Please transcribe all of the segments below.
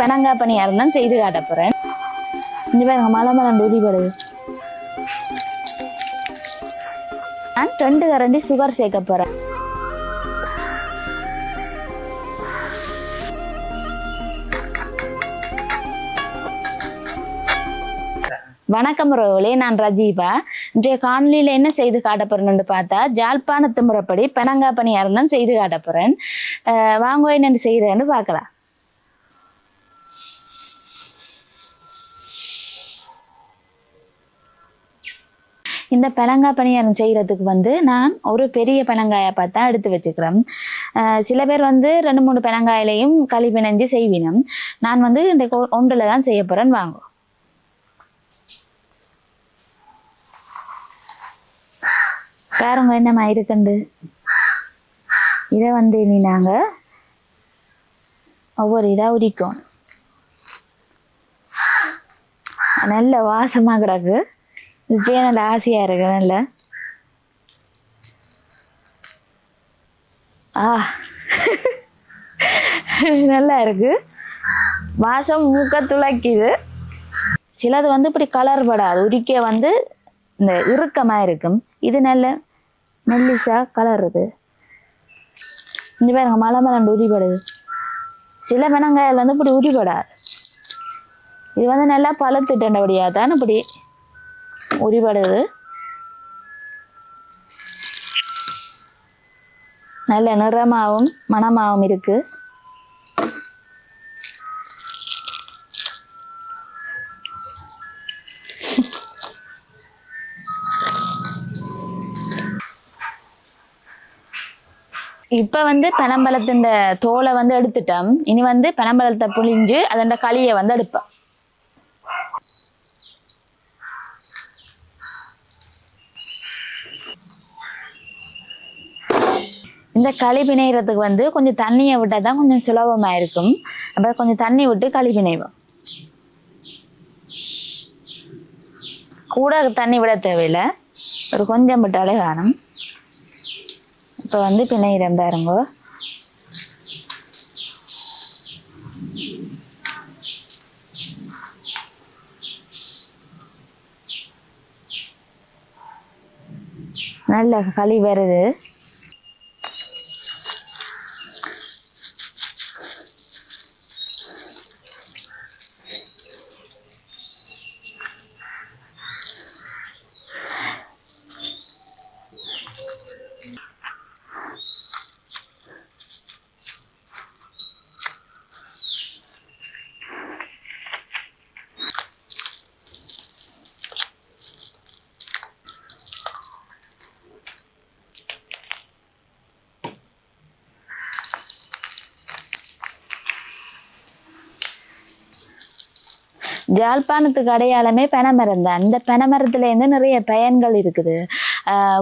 பெனங்கா பணியாக தான் செய்து காட்ட போறேன். இங்க பாருங்க மலை மரம் உரிபடுது நான் ரெண்டு கரண்டி சுகர் சேர்க்க போறேன். வணக்கம் ரோவலே நான் ரஜீவா. இன்றைய காணொலியில் என்ன செய்து காட்ட போறேன்னு பார்த்தா ஜாழ்ப்பாணத்து முறைப்படி பெனங்கா பணியாரம் தான் செய்து காட்ட போறேன். அஹ் வாங்க என்னென்னு செய்கிறேன்னு பார்க்கலாம். இந்த பனங்காய் பணியாரம் செய்கிறதுக்கு வந்து நான் ஒரு பெரிய பனங்காயை பார்த்தா எடுத்து வச்சுக்கிறேன். சில பேர் வந்து ரெண்டு மூணு பனங்காயிலையும் களி பிணைஞ்சு செய்வினம். நான் வந்து இந்த ஒன்றில் தான் செய்ய போகிறேன்னு வாங்க. பாருங்க என்னம்மா இருக்குண்டு இதை வந்து இனி நாங்கள் ஒவ்வொரு இதாக உரிக்கும். நல்ல வாசமாக கிடக்கு. இப்பயே நல்ல ஆசையா இருக்கு நல்ல ஆ. நல்லா இருக்கு. வாசம் மூக்க துளக்கிது. சிலது வந்து இப்படி கலர் படாது. உரிக்க வந்து இந்த இறுக்கமாக இருக்கும். இது நல்ல மெல்லிசா கலருது இந்த பாருங்க மலை மலண்டு உரிபடுது. சில பெனங்காயில் வந்து இப்படி உரிபடாது. இது வந்து நல்லா பழுத்துட்டபடியாக தான் இப்படி உரிபடுது. நல்ல நிறமாகவும் மனமாகவும் இருக்கு. இப்போ வந்து பனம்பழத்தின் தோலை வந்து எடுத்துட்டோம். இனி வந்து பனம்பழத்தை புழிஞ்சு அதோட களியை வந்து எடுப்பேன் இந்த களி பிணைகிறதுக்கு வந்து கொஞ்சம் தண்ணியை விட்டால் தான் கொஞ்சம் சுலபமாக இருக்கும் அப்போ கொஞ்சம் தண்ணி விட்டு களி பிணைவோம். கூட தண்ணி விட தேவையில்லை. ஒரு கொஞ்சம் விட்டாலே காணும். இப்போ வந்து பிணையிறம் பாருங்க. நல்ல களி வருது. ஜாழ்ப்பாணத்துக்கு அடையாளமே பனைமரம் தான் இந்த பனைமரத்துலேருந்து நிறைய பயன்கள் இருக்குது.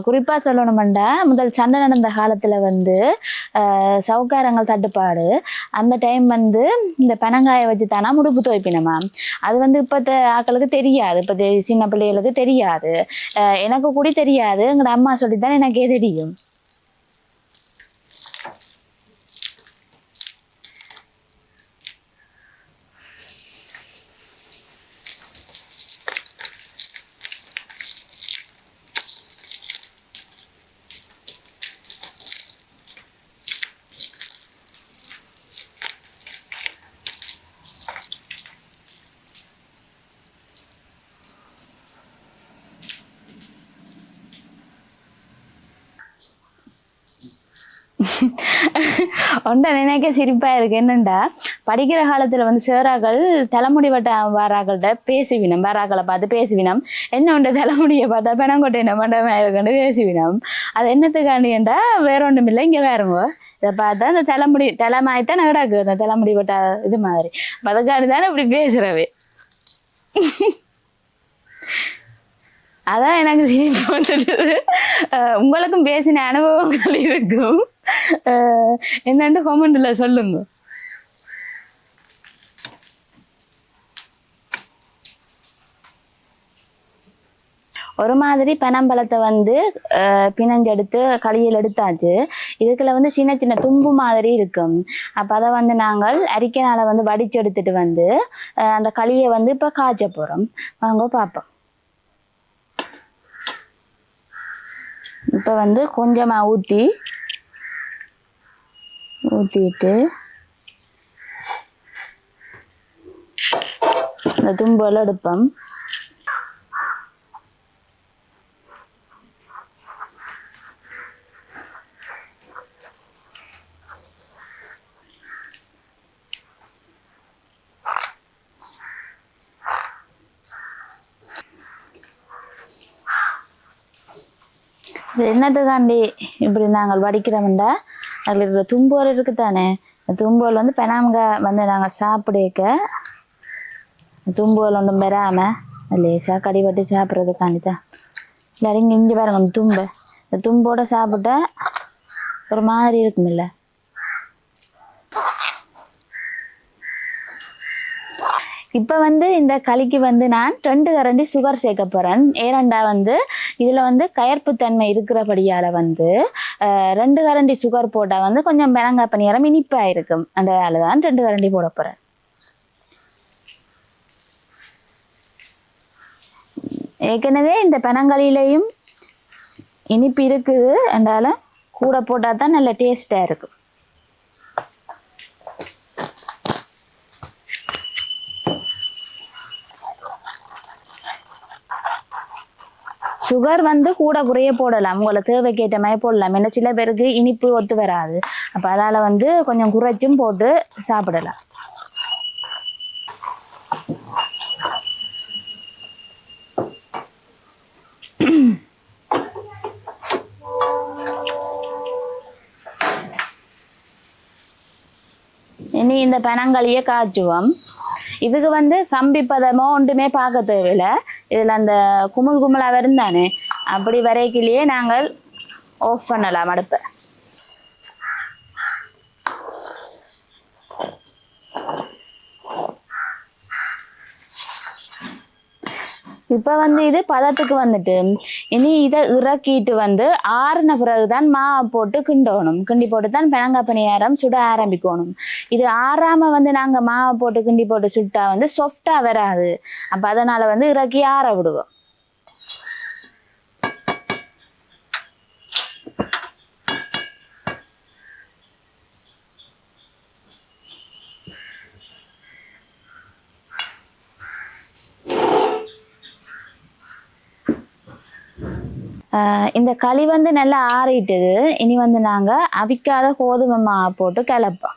குறிப்பாக சொல்லணுமெண்டா முதல் சண்டை நடந்த காலத்தில் வந்து சவுக்காரங்கள் தட்டுப்பாடு. அந்த டைம் வந்து இந்த பனங்காயை வச்சு தானா முடுப்பு துவைப்பினமா அது வந்து இப்போத்த ஆட்களுக்கு தெரியாது. இப்போ சின்ன பிள்ளைகளுக்கு தெரியாது. எனக்கு கூட தெரியாது. எங்களோட அம்மா சொல்லித்தான் எனக்கே தெரியும். ஒன்றை நினைக்க சிரிப்பாக இருக்கு. என்னண்டா? படிக்கிற காலத்துல வந்து சேராக்கள் தலைமுடி வட்ட வாராக்கள்கிட்ட பேசுவினம். வாராக்களை பார்த்து பேசுவினம். என்ன உண்டு தலைமுடியை பார்த்தா பெணங்கொட்டை என்ன மண்டபம் இருக்குன்னு பேசுவினம். அது என்னத்துக்காண்டியண்டா வேற ஒன்றும் இல்லை இங்கே வேறுங்க இதை பார்த்தா அந்த தலைமுடி தலைமாய்த்தான் நடக்கு அந்த தலைமுடி வட்ட இது மாதிரி. அப்ப அதுக்காண்டி தானே இப்படி பேசுறவே. அதான் எனக்கு சிரிப்பு வந்துடுது. உங்களுக்கும் பேசின அனுபவங்கள் இருக்கும். அஹ் என்னன்னு கொமெண்ட்ல சொல்லுங்க. ஒரு மாதிரி பனம்பழத்தை வந்து அஹ், பிணைஞ்செடுத்து களியில் எடுத்தாச்சு. இதுக்குள்ள வந்து சின்ன சின்ன தும்பு மாதிரி இருக்கும். அப்போ அதை வந்து நாங்கள் அரிக்கனால் வந்து வடிச்சு எடுத்துட்டு வந்து அந்த களியை வந்து இப்போ காய்ச்ச போகிறோம் வாங்க பார்ப்போம். இப்போ வந்து கொஞ்சமாக ஊற்றி ஊற்றிட்டு இந்த தும்பல் எடுப்போம். என்னத்துக்காண்டி இப்படி நாங்கள் வடிக்கிறோம்டா அதில் இருக்கிற தும்போல் இருக்குது தானே தும்போல் வந்து பெனாமங்க வந்து நாங்கள் சாப்பிடக்க. தும்போல் ஒன்றும் பெறாமல் லேசாக கடிபட்டு சாப்பிட்றதுக்காண்டி தான் இல்லாட்டி இங்கே இங்கே பாருங்க இந்த தும்பை. இந்த தும்போட சாப்பிட்டா ஒரு மாதிரி இருக்குமில்ல? இப்போ வந்து இந்த களிக்கு வந்து நான் ரெண்டு கரண்டி சுகர் சேர்க்க போகிறேன் ஏனண்டா வந்து இதில் வந்து கயற்புத்தன்மை இருக்கிறபடியால் வந்து ரெண்டு கரண்டி சுகர் போட்டால் வந்து கொஞ்சம் மிளங்கா பணியாரம் இனிப்பாக இருக்கும் அதனால தான் ரெண்டு கரண்டி போட போகிறேன் ஏற்கனவே இந்த பனங்களிலையும் இனிப்பு இருக்குது. என்றாலும் கூட போட்டால் தான் நல்ல டேஸ்ட்டாக இருக்கும். சுகர் வந்து கூட குறைய போடலாம். உங்களை தேவைக்கேற்ற மாதிரி போடலாம். ஏன்னா சில பேருக்கு இனிப்பு ஒத்து வராது. அப்போ அதால் வந்து கொஞ்சம் குறைச்சும் போட்டு சாப்பிடலாம். இனி இந்த பனங்களையே காய்ச்சுவோம். இதுக்கு வந்து கம்பி பதமோ ஒன்றுமே பார்க்க தேவையில்லை. இதில் அந்த குமுள் குமுளாக இருந்தானே அப்படி வரைக்கிலேயே நாங்கள் ஆஃப் பண்ணலாம் அடுப்பை. இப்போ வந்து இது பதத்துக்கு வந்துட்டு இனி இதை இறக்கிட்டு வந்து ஆறுன பிறகுதான் மாவை போட்டு கிண்டணும். கிண்டி போட்டு தான் பெனங்காய் பணியாரம் சுட ஆரம்பிக்கணும். இது ஆறாம வந்து நாங்கள் மாவை போட்டு கிண்டி போட்டு சுட்டா வந்து சாஃப்டாக வராது. அப்போ அதனால் வந்து இறக்கி ஆற விடுவோம். இந்த களி வந்து நல்லா ஆறிட்டுது. இனி வந்து நாங்கள் அவிக்காத கோதுமை மாவு போட்டு கிளப்போம்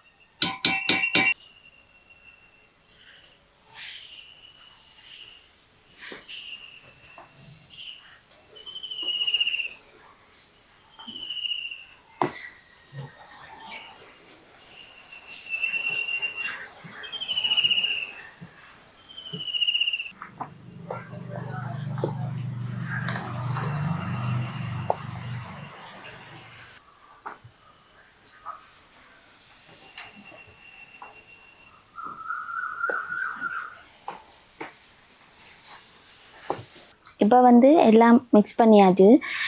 இப்போ வந்து எல்லாம் மிக்ஸ் பண்ணியாச்சு.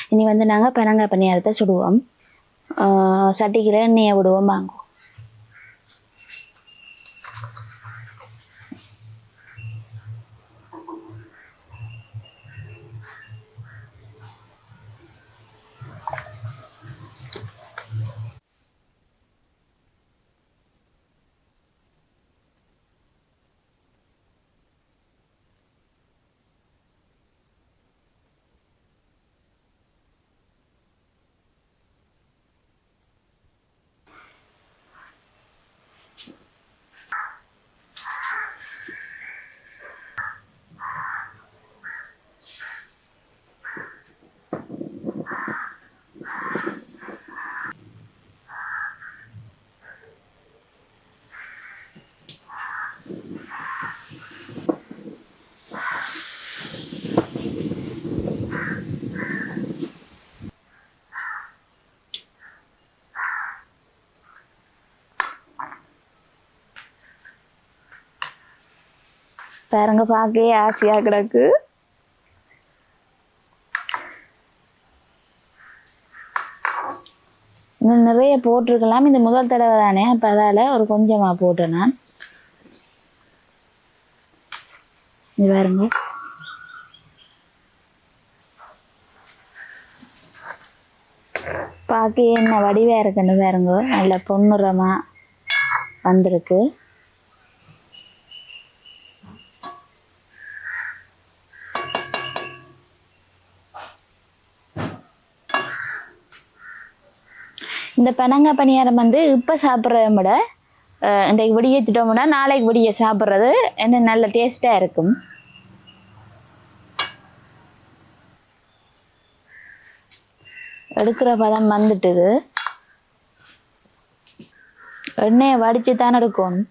இனி வந்து நாங்கள் பெனங்காய் பணியாரத்தை சுடுவோம். ஆஹ் சட்டிக்கில் எண்ணெயை விடுவோம் வாங்குவோம் பாருங்க பார்க்கவே ஆசையாக கிடக்கு. இன்னும் நிறைய போட்டிருக்கலாம். இந்த முதல் தடவை தானே அப்போ அதால் ஒரு கொஞ்சமாக போட்டேன் நான். இது பாருங்க. பார்க்க என்ன வடிவாக இருக்குன்னு பாருங்க. நல்ல பொன்னுரமாக வந்திருக்கு. இந்த பனங்காய் பணியாரம் வந்து இப்போ சாப்பிட்றத விட அஹ், இன்றைக்கு விடியச்சிட்டோம்னா நாளைக்கு விடிய சாப்பிட்றது என்ன நல்ல டேஸ்ட்டாக இருக்கும். எடுக்கிற பதம் வந்துட்டுது. எண்ணெயை வடித்து தானே எடுக்கணும்.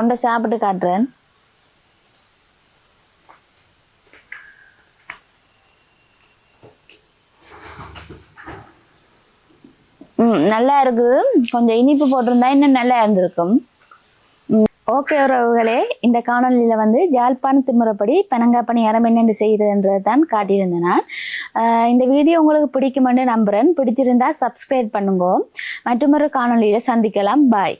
ஒன்றை சாப்பிட்டு காட்டுறேன். ம் நல்லா இருக்குது. கொஞ்சம் இனிப்பு போட்டிருந்தா இன்னும் நல்லா இருந்திருக்கும். ஓகே உறவுகளே இந்த காணொலியில் வந்து ஜாழ்ப்பாணத்து முறைப்படி பனங்காப்பணி அறம் என்னென்று செய்கிறதுன்றதை தான் காட்டியிருந்தேன் நான். இந்த வீடியோ உங்களுக்கு பிடிக்குமென்னு நம்புகிறேன் பிடிச்சிருந்தா சப்ஸ்கிரைப் பண்ணுங்க. மற்றொரு காணொலியில் சந்திக்கலாம். பாய்